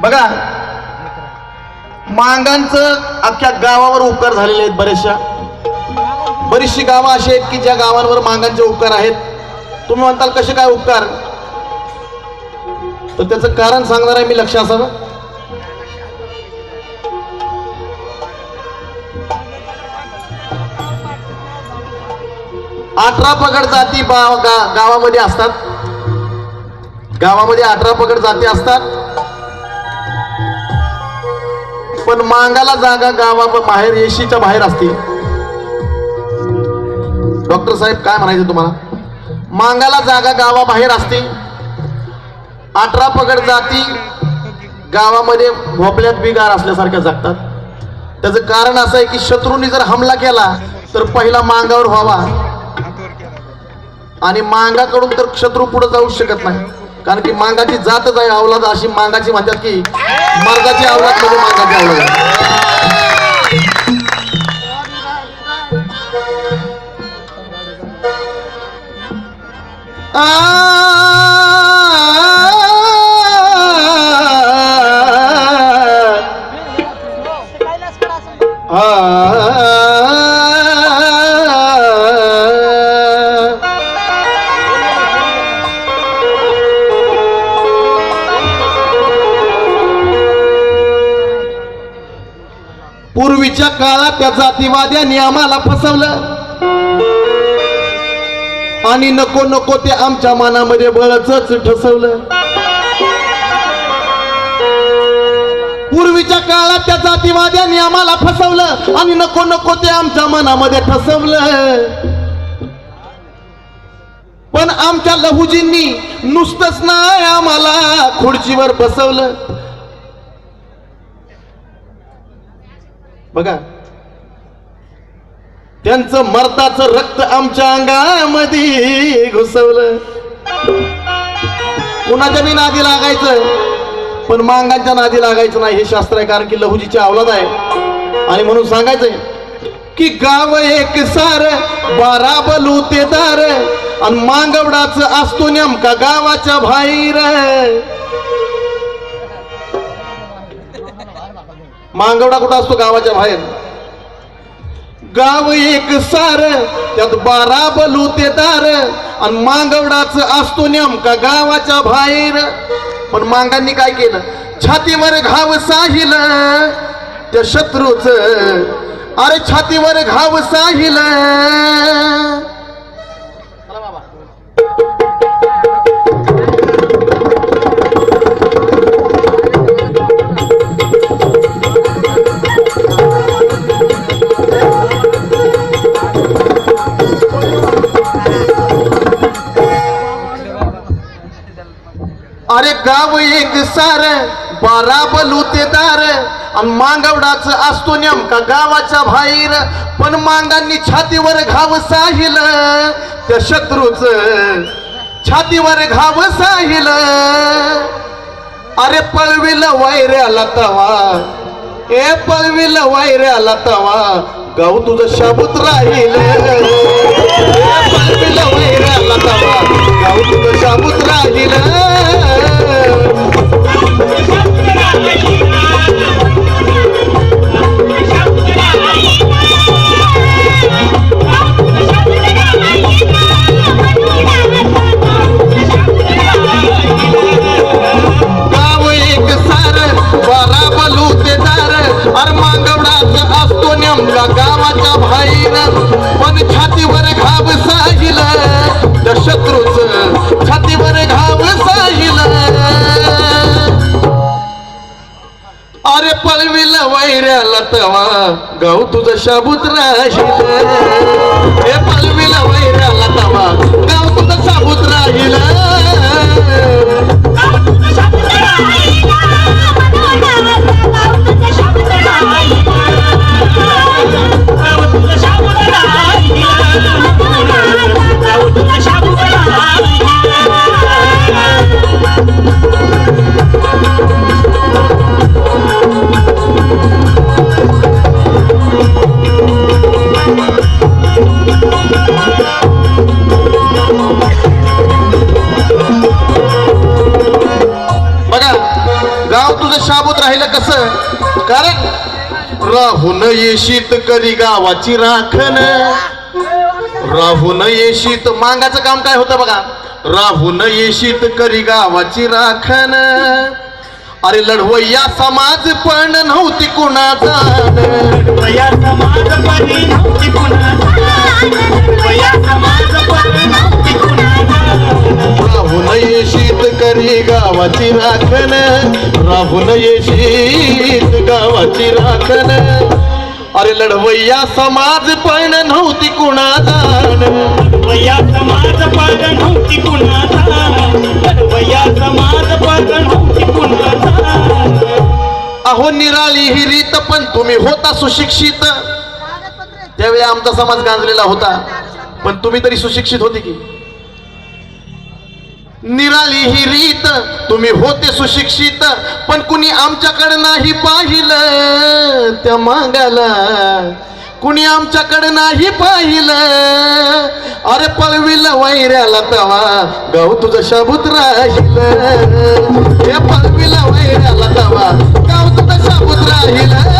बघा मांगांचं अख्ख्या गावावर उपकार झालेले आहेत बरेचशा. बरीचशी गावं अशी आहेत की ज्या गावांवर मांगांचे उपकार आहेत. तुम्ही म्हणताल कसे काय उपकार? तर त्याचं कारण सांगणार आहे मी लक्ष असावं. अठरा पगड जाती बा- गावामध्ये असतात. गावामध्ये अठरा पगड जाती असतात. पण मांगाला जागा गावा बाहेर येशीच्या बाहेर असते डॉक्टर साहेब काय म्हणायचं तुम्हाला? मांगाला जागा गावाबाहेर असते अठरा पगड जाती गावामध्ये भोपल्यात बिगार असल्यासारख्या जगतात. त्याचं कारण असं आहे की शत्रूंनी जर हमला केला तर पहिला मांगावर व्हावा. आणि मांगाकडून तर शत्रू पुढे जाऊ शकत नाही कारण की मांगाची जातच आहे अवलाद अशी मांगाची म्हणतात की मर्दाची अवलाद म्हणजे मांगाची अवलाद आ पूर्वीच्या काळात त्या जातीवाद्यांनी आम्हाला फसवलं. आणि नको नको ते आमच्या मनामध्ये बळच ठसवलं. पूर्वीच्या काळात त्या जातीवाद्यांनी आम्हाला फसवलं आणि नको नको ते आमच्या मनामध्ये ठसवलं. पण आमच्या लहुजींनी नुसतंच नाही आम्हाला खुर्चीवर बसवलं. बघा. त्यांचं मर्दाचं रक्त आमच्या अंगामध्ये घुसवलं. कुणाच्या बी नादी लागायचं पण मांगांच्या नादी लागायचं नाही हे शास्त्र आहे कारण की लहुजीची अवलाद आहे. आणि म्हणून सांगायचंय की गाव एक सार बारा बलुतेदार आणि मांगवडाच असतो नेमका गावाच्या बाहेर. मांगवडा कुठं असतो? गावाच्या बाहेर. गाव एक सार त्यात बारा बलुतेदार आणि मांगवडाच असतो नेमका गावाच्या बाहेर. पण मांगांनी काय केलं? छातीवर घाव साहिल त्या शत्रूच. अरे छातीवर घाव साहिल. गाव एक सार बारा बलुतेदार आणि मांगवडाच असतो नेमका गावाच्या बाहेर. पण मांगांनी छातीवर घाव साहिल त्या शत्रूच छातीवर घाव साहिल. अरे पळविल वैऱ्याला तवा. ए पळविल वैऱ्याला तवा. गाव तुझं शाबूत राहील. पळविल वैऱ्याला तवा. गाव तुझं शाबूत राहील. गाव एक सार गावाच्या बाहेर पण छातीवर घाब साहिल शत्रू पळविला वैऱ्याला तवा. गाव तुझं शाबूत राहील हे पळविला वैऱ्याला तवा. गाव तुझं शाबूत राहिला. राहून येशीत करी गावाची राखण. राहून येशीत मांगाचं काम काय होतं बघा? राहून येशीत करी गावाची राखण. अरे लढवय्या समाज पण नव्हती कुणाचा समाज पण नव्हती कुणाचा समाज पण नव्हती राहून येशीत करी गावाची राखण. राहून येशीत गावाची राखण. अरे लढवय्या समाज पण नव्हती कुणाचा वया समाज पद नव्हती कुणाचा वया समाज पद नव्हती कुणाचा अहो निराळी ही रीत पण तुम्ही होता सुशिक्षित. त्यावेळी आमचा समाज गांजलेला होता. पण तुम्ही तरी सुशिक्षित होते की? निराली ही रीत. तुम्ही होते सुशिक्षित पण कुणी आमच्याकडे नाही पाहिलं त्या मागाला. कुणी आमच्याकडे नाही पाहिलं. अरे पळविल वैऱ्याला तवा गाव तुझं शाबूत राहिल. हे पळविल वैऱ्याला तवा गाव तुझं शाबूत राहिलं.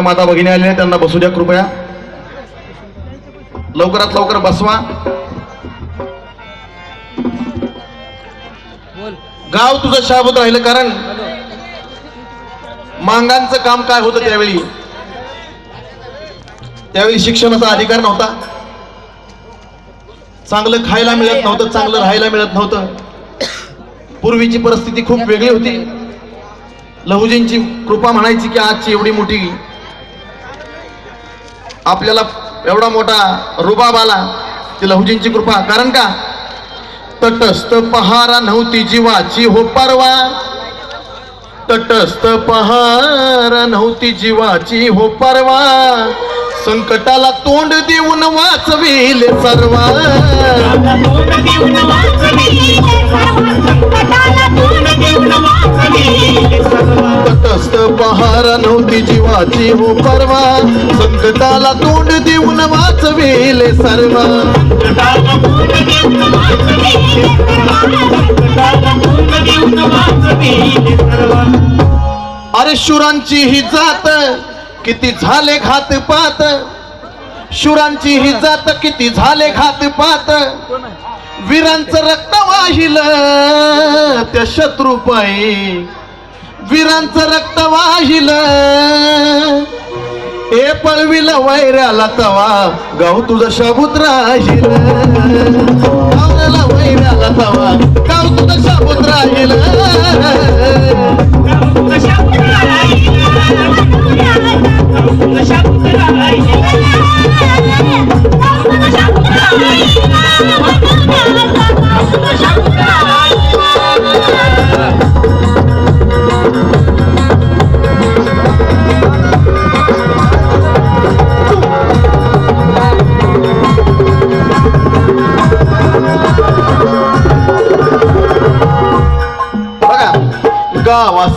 आपल्या माता भगिनी आलेल्या त्यांना बसू द्या कृपया. लवकरात लवकर बसवा. गाव तुझं शाबूत राहिलं कारण मांगांचं काम काय होतं त्यावेळी? त्यावेळी शिक्षणाचा अधिकार नव्हता. चांगलं खायला मिळत नव्हतं चांगलं राहायला मिळत नव्हतं. पूर्वीची परिस्थिती खूप वेगळी होती. लहुजींची कृपा म्हणायची की आजची एवढी मोठी आपल्याला एवढा मोठा रुबाब आला ती लहुजींची कृपा. कारण का? तटस्थ पहारा नव्हती जीवाची हो परवा. तटस्थ पहारा नव्हती जीवाची हो परवा. संकटाला तोंड देऊन वाचविले सर्वा. तटस्थ पहारा नव्हती जीवाची हो परवा संकटाला तोंड देऊन वाचविले सर्व. अरे शुरांची ही जात किती झाले घातपात शुरांची ही जात किती झाले घातपात वीरांचं रक्त वाहिल त्या शत्रुपायी वीरांचं रक्त वाहिल. ए पळविल वैराला तवा. गाऊ तुझं शाबूत राहील. गावला वैऱ्याला तवा. गाव तुझं शापूत राहील. शापूत राहील.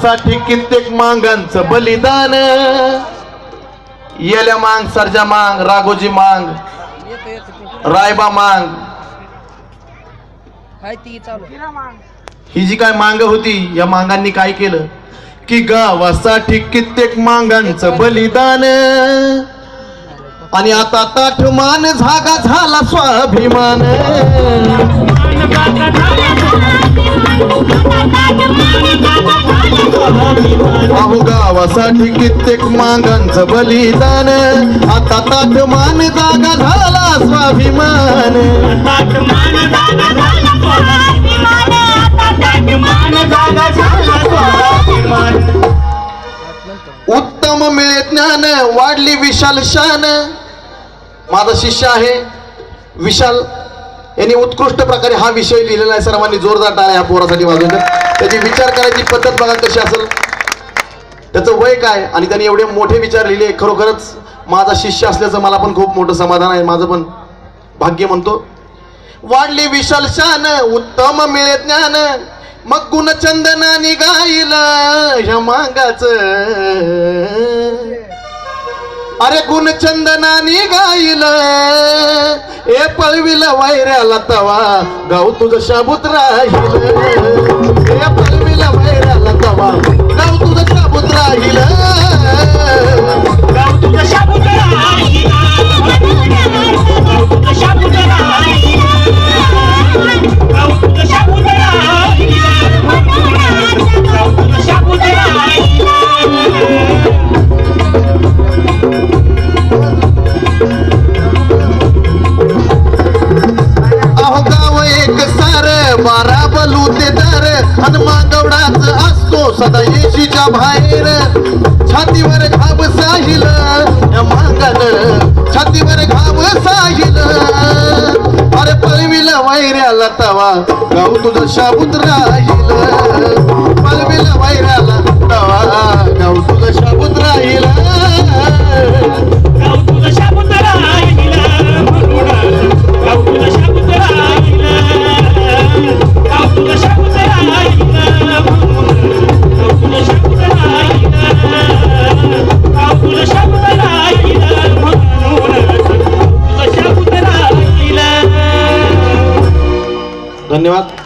गावासाठी कित्येक मांगांचं बलिदान. येल्या मांग सरजा मांग राघोजी मांग रायबा मांग. ही जी काय मांग होती या मांगांनी काय केलं? की गावासाठी कित्येक मांगांचं बलिदान. आणि आता ताठमान झागा झाला स्वाभिमान. अहो गावासाठी कित्येक मांगांचं बलिदान. आता ताठमान जागा झाला स्वाभिमान. उत्तम मिळे ज्ञान वाढली विशाल शान. माझा शिष्य आहे विशाल. यांनी उत्कृष्ट प्रकारे हा विषय लिहिलेला आहे. सर्वांनी जोरदार टाळा या पोरासाठी वाजवलं त्याची विचार करायची पद्धत बघा कशी असेल. त्याचं वय काय आणि त्यांनी एवढे मोठे विचार लिहिले. खरोखरच माझा शिष्य असल्याचं मला पण खूप मोठं समाधान आहे. माझं पण भाग्य म्हणतो. वाढली विशाल शान उत्तम मिळे ज्ञान मग गुणचंदना गाईल ह्या मागाच. अरे गुणचंदनानी गाईल ए पळविल वैऱ्याला तवा. गाव तुझं शाबूत राहील. ए पळविल वैऱ्याला तवा. गाव तुझं शाबूत राहील. गाव तुझ शाबूत राहील. चालू ते तर हनुमान गवडाच असतो सदा येशीच्या बाहेर. छातीवर घाब साहिल मांगण छातीवर घाब साहिल. अरे पळविल वैर्याला तवा गाऊ तुझा शाबूत राहिल. पळविल वैर्याला धन्यवाद.